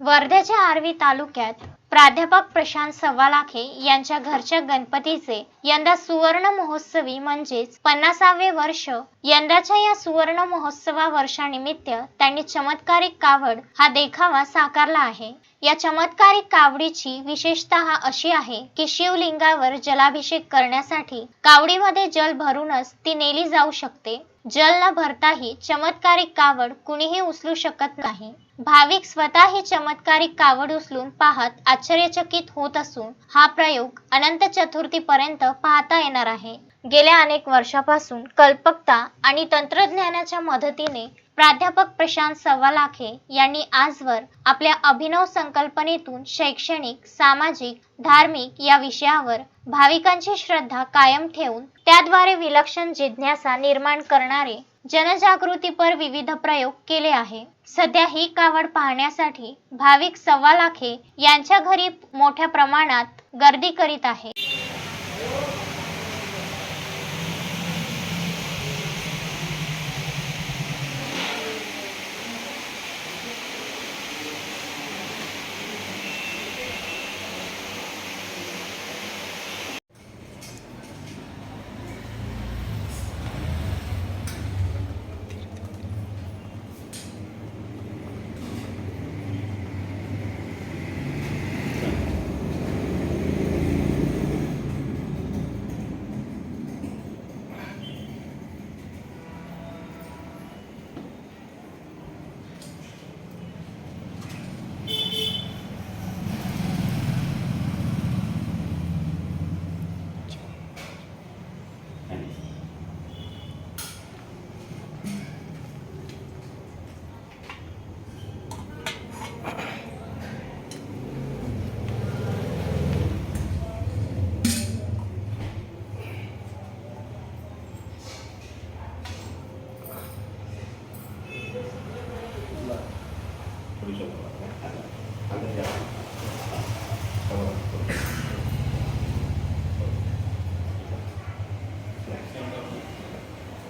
वर्ध्याच्या आर्वी तालुक्यात प्राध्यापक प्रशांत सव्वालाखे यांच्या घरच्या गणपतीचे यंदा सुवर्ण महोत्सवी म्हणजेच पन्नासावे वर्ष यंदाच्या या सुवर्ण महोत्सवा वर्षानिमित्त त्यांनी चमत्कारिक कावड हा देखावा साकारला आहे. या चमत्कारिक कावडीची विशेषतः अशी आहे की शिवलिंगावर जलाभिषेक करण्यासाठी कावडीमध्ये जल भरूनच ती नेली जाऊ शकते. जल न भरताही चमत्कारिक कावड कुणीही उचलू शकत नाही. भाविक स्वतः ही चमत्कारिक कावड उचलून पाहत आश्चर्यचकित होत असून हा प्रयोग अनंत चतुर्थीपर्यंत पाहता येणार आहे. गेल्या अनेक वर्षापासून कल्पकता आणि तंत्रज्ञानाच्या मदतीने प्राध्यापक प्रशांत सव्वालाखे यांनी आजवर आपल्या अभिनव संकल्पनेतून शैक्षणिक सामाजिक धार्मिक या विषयावर भाविकांची श्रद्धा कायम ठेवून त्याद्वारे विलक्षण जिज्ञासा निर्माण करणारे जनजागृतीपर विविध प्रयोग केले आहे. सध्या ही कावड पाहण्यासाठी भाविक सव्वा लाखे यांच्या घरी मोठ्या प्रमाणात गर्दी करीत आहे.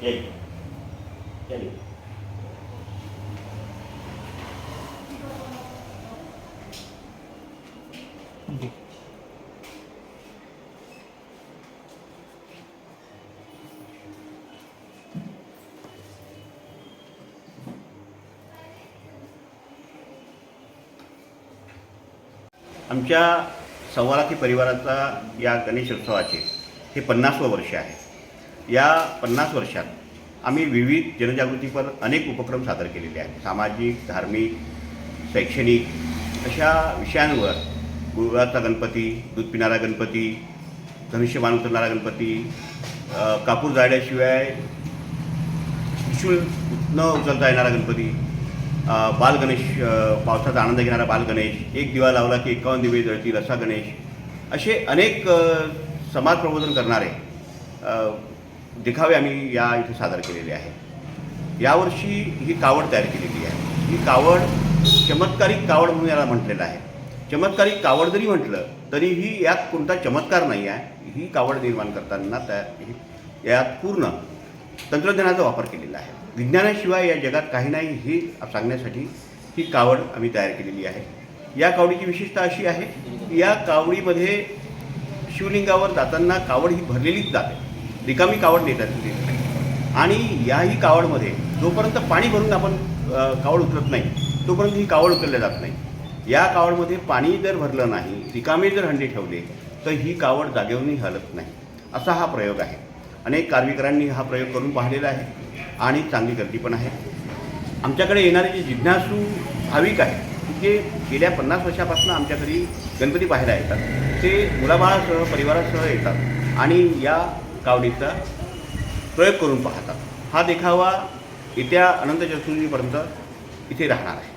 येईल येईल आमच्या सव्वालाखी परिवाराचा या गणेशोत्सवाचे हे पन्नासवं वर्ष आहे. या पन्नास वर्षात आम्ही विविध जनजागृतीपर अनेक उपक्रम सादर केलेले आहेत. सामाजिक धार्मिक शैक्षणिक अशा विषयांवर गुरुवारचा गणपती दूध पिणारा गणपती धनुष्यबाण उतरणारा गणपती कापूर जाळल्याशिवाय त्रिशूळ न उचलता येणारा गणपती बालगणेश पावसाचा आनंद घेणारा बालगणेश एक दिवा लावला की एकावन्न दिवे जळतील असा गणेश असे अनेक समाज प्रबोधन करणारे देखावे आम्ही या इथे सादर केलेले आहे. यावर्षी ही कावड तयार केलेली आहे. ही कावड चमत्कारिक कावड म्हणून याला म्हटलेलं आहे. चमत्कारिक कावड जरी म्हटलं तरीही यात कोणता चमत्कार नाही आहे ही कावड निर्माण करताना त्या यात पूर्ण तंत्रज्ञानाचा वापर केलेला आहे. विज्ञानाशिवाय या जगात काही नाही हे सांगण्यासाठी ही कावड आम्ही तयार केलेली आहे. या कावडीची विशेषता अशी आहे की या कावडीमध्ये शिवलिंगावर जाताना कावड ही भरलेलीच जाते. रिकामी कावड नेतात तिथे. नाही आणि याही कावडमध्ये जोपर्यंत पाणी भरून आपण कावड उचलत नाही तोपर्यंत ही कावड उचलल्या जात नाही. या कावडमध्ये पाणी जर भरलं नाही रिकामे जर हंडी ठेवले तर ही कावड जागेवरही हलत नाही. असा हा प्रयोग आहे. अनेक कार्मिकरांनी हा प्रयोग करून पाहिलेला आहे. आणि चांगली गर्दी पण आहे. आमच्याकडे येणारे जे जिज्ञासू भाविक आहेत जे गेल्या पन्नास वर्षापासून आमच्या घरी गणपती पाहायला येतात. ते मुलाबाळासह परिवारासह येतात. आणि या कावडीचा प्रयोग करून पाहतात. हा देखावा येत्या अनंत चतुर्थीपर्यंत इथे राहणार आहे.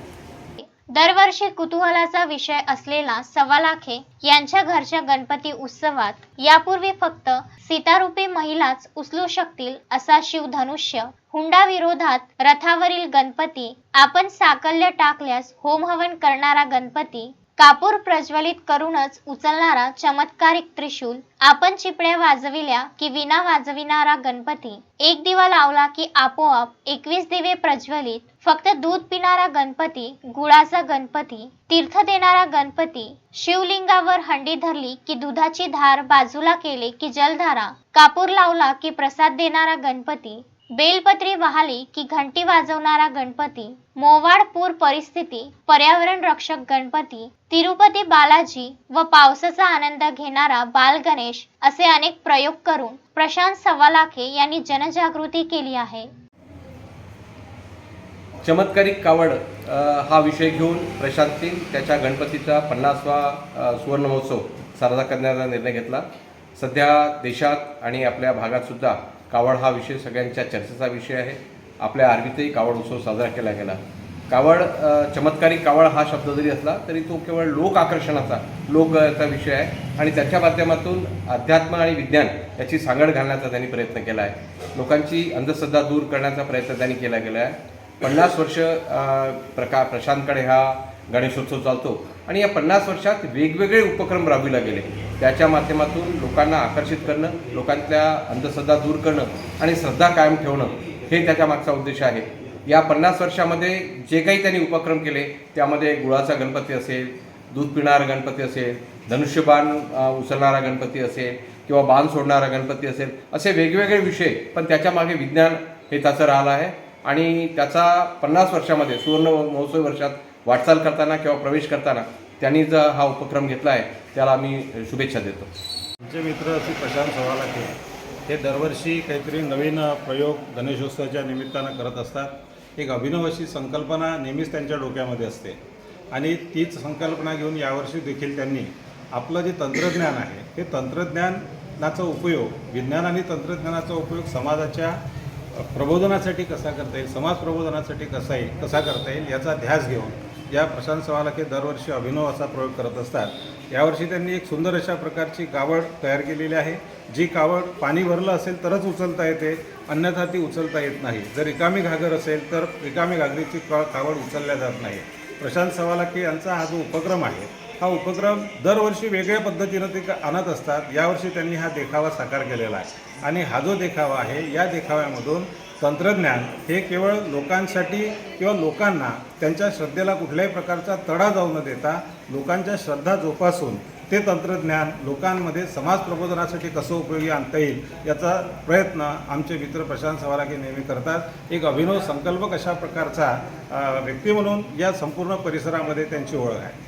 दरवर्षी कुतूहलाचा विषय असलेला सवालाखे यांच्या घरच्या गणपती उत्सवात यापूर्वी फक्त सीतारूपी महिलाच उचलू शकतील असा शिवधनुष्य हुंडा विरोधात रथावरील गणपती आपण साकल्य टाकल्यास होमहवन करणारा गणपती कापूर प्रज्वलित करूनच उचलणारा चमत्कारिक त्रिशूल आपण चिपळ्या वाजविल्या की विना वाजविणारा गणपती. एक दिवा लावला की आपोआप एकवीस दिवे प्रज्वलित फक्त दूध पिणारा गणपती गुळाचा गणपती तीर्थ देणारा गणपती. शिवलिंगावर हंडी धरली की दुधाची धार बाजूला केले की जलधारा. कापूर लावला की प्रसाद देणारा गणपती. बेलपत्री वाहली की घंटी वाजवणारा गणपती मोवाड पूर परिस्थिती पर्यावरण रक्षक गणपती तिरुपती बालाजी व पावसाचा आनंद घेणारा बाल गणेश असे अनेक प्रयोग करून प्रशांत सवालाखे यांनी जनजागृती केली आहे. चमत्कारिक कावड हा विषय घेऊन प्रशांत सिंग त्याच्या गणपतीचा पन्नासवा सुवर्ण महोत्सव साजरा करण्याचा निर्णय घेतला. सध्या देशात आणि आपल्या भागात सुद्धा कावड हा विषय सगळ्यांच्या चर्चेचा विषय आहे. आपल्या आरवीतही कावड उत्सव साजरा केला गेला. कावड चमत्कारी कावड हा शब्द जरी असला तरी तो केवळ लोक आकर्षणाचा लोकचा विषय आहे. आणि त्याच्या माध्यमातून अध्यात्म आणि विज्ञान याची सांगड घालण्याचा त्यांनी प्रयत्न केला आहे. लोकांची अंधश्रद्धा दूर करण्याचा प्रयत्न त्यांनी केला गेला आहे. पन्नास वर्ष प्रका प्रशांतकडे हा गणेशोत्सव चालतो. आणि या पन्नास वर्षात वेगवेगळे उपक्रम राबविला गेले. त्याच्या माध्यमातून लोकांना आकर्षित करणं लोकांतल्या अंधश्रद्धा दूर करणं आणि श्रद्धा कायम ठेवणं हे त्याच्या मागचा उद्देश आहे. या पन्नास वर्षामध्ये जे काही त्यांनी उपक्रम केले त्यामध्ये गुळाचा गणपती असेल दूध पिणारा गणपती असेल धनुष्यबाण उचलणारा गणपती असेल किंवा बाण सोडणारा गणपती असेल असे वेगवेगळे विषय पण त्याच्यामागे विज्ञान हे त्याचं राहिलं आहे. आणि त्याचा पन्नास वर्षामध्ये सुवर्ण महोत्सवी वर्षात वाटचाल करताना किंवा प्रवेश करताना त्यांनी जर हा उपक्रम घेतला आहे त्याला आम्ही शुभेच्छा देतो. आमचे मित्र श्री प्रशांत सवालाखे हे दरवर्षी काहीतरी नवीन प्रयोग गणेशोत्सवाच्या निमित्तानं करत असतात. एक अभिनव अशी संकल्पना नेहमीच त्यांच्या डोक्यामध्ये असते. आणि तीच संकल्पना घेऊन यावर्षी देखील त्यांनी आपलं जे तंत्रज्ञान आहे हे तंत्रज्ञानाचा उपयोग विज्ञान आणि तंत्रज्ञानाचा उपयोग समाजाच्या प्रबोधनासाठी कसा करता येईल समाज प्रबोधनासाठी कसा येईल कसा करता येईल याचा ध्यास घेऊन या प्रशांत सवालाखे दरवर्षी अभिनव असा प्रयोग करत असतात. यावर्षी त्यांनी एक सुंदर अशा प्रकारची कावड तयार केलेली आहे. जी कावड पाणी भरलं असेल तरच उचलता येते अन्यथा ती उचलता येत नाही. जर रिकामी घागर असेल तर रिकामी घागरीची कावड उचलल्या जात नाही. प्रशांत सवालाखे यांचा हा जो उपक्रम आहे हा उपक्रम दरवर्षी वेगळ्या पद्धतीनं ते आणत असतात. यावर्षी त्यांनी हा देखावा साकार केलेला आहे. आणि हा जो देखावा आहे या देखाव्यामधून तंत्रज्ञान हे केवळ लोकांसाठी किंवा लोकांना त्यांच्या श्रद्धेला कुठल्याही प्रकारचा तडा जाऊ न देता लोकांच्या श्रद्धा जोपासून ते तंत्रज्ञान लोकांमध्ये समाज प्रबोधनासाठी कसं उपयोगी आणता येईल याचा प्रयत्न आमचे मित्र प्रशांत सवालागे नेहमी करतात. एक अभिनव संकल्प कशा प्रकारचा व्यक्ती म्हणून या संपूर्ण परिसरामध्ये त्यांची ओळख आहे.